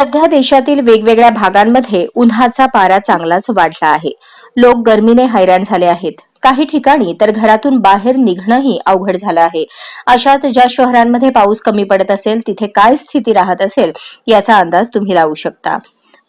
सध्या देशातील वेगवेगळ्या भागांमध्ये उन्हाचा पारा चांगलाच वाढला आहे. लोक गर्मीने हैराण झाले आहेत. काही ठिकाणी तर घरातून बाहेर निघणंही अवघड झालं आहे. अशात ज्या शहरांमध्ये पाऊस कमी पडत असेल तिथे काय स्थिती राहत असेल याचा अंदाज तुम्ही लावू शकता.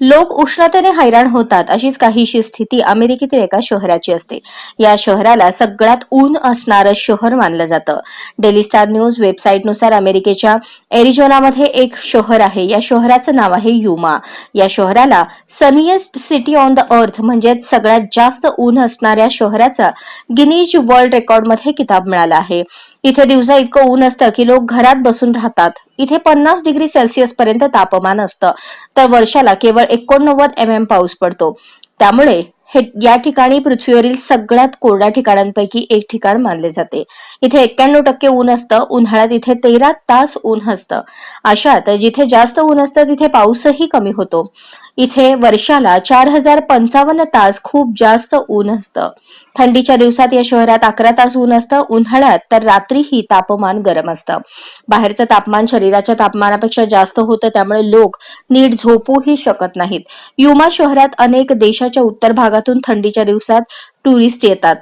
लोक उष्णतेने हैराण होतात अशीच काहीशी स्थिती अमेरिकेतील एका शहराची असते. या शहराला सगळ्यात ऊन असणारं शहर मानलं जातं. डेली स्टार न्यूज वेबसाईटनुसार अमेरिकेच्या एरिझोनामध्ये एक शहर आहे. या शहराचं नाव आहे युमा. या शहराला सनिएस्ट सिटी ऑन द अर्थ म्हणजे सगळ्यात जास्त ऊन असणाऱ्या शहराचा गिनीज वर्ल्ड रेकॉर्डमध्ये किताब मिळाला आहे. इथे दिवसा इतकं ऊन असतं की लोक घरात बसून राहतात. इथे पन्नास डिग्री सेल्सिअस पर्यंत तापमान असतं. तर वर्षाला केवळ एकोणनव्वद एम एम पाऊस पडतो. त्यामुळे हे या ठिकाणी पृथ्वीवरील सगळ्यात कोरड्या ठिकाणांपैकी एक ठिकाण मानले जाते. इथे एक्क्याण्णव टक्के ऊन असतं उन्हाळ्यात इथे तेरा तास ऊन असतं. अशात जिथे जास्त ऊन असतं तिथे पाऊसही कमी होतो. इथे वर्षाला चार हजार पंचावन्न तास खूप जास्त ऊन असतं. थंडीच्या दिवसात या शहरात अकरा तास ऊन असतं उन्हाळ्यात तर रात्रीही तापमान गरम असतं. बाहेरचं तापमान शरीराच्या तापमानापेक्षा जास्त होतं त्यामुळे लोक नीट झोपूही शकत नाहीत. युमा शहरात अनेक देशाच्या उत्तर भागात भागातून थंडीच्या दिवसात टुरिस्ट येतात.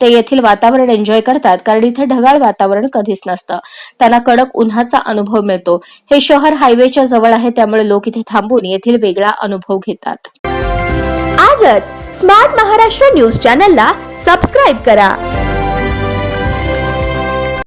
ते येथील वातावरण एन्जॉय करतात कारण इथे ढगाळ वातावरण कधीच नसतं. त्यांना कडक उन्हाचा अनुभव मिळतो. हे शहर हायवेच्या जवळ आहे त्यामुळे लोक इथे थांबून येथील वेगळा अनुभव घेतात. आजच स्मार्ट महाराष्ट्र न्यूज चॅनलला सबस्क्राईब करा.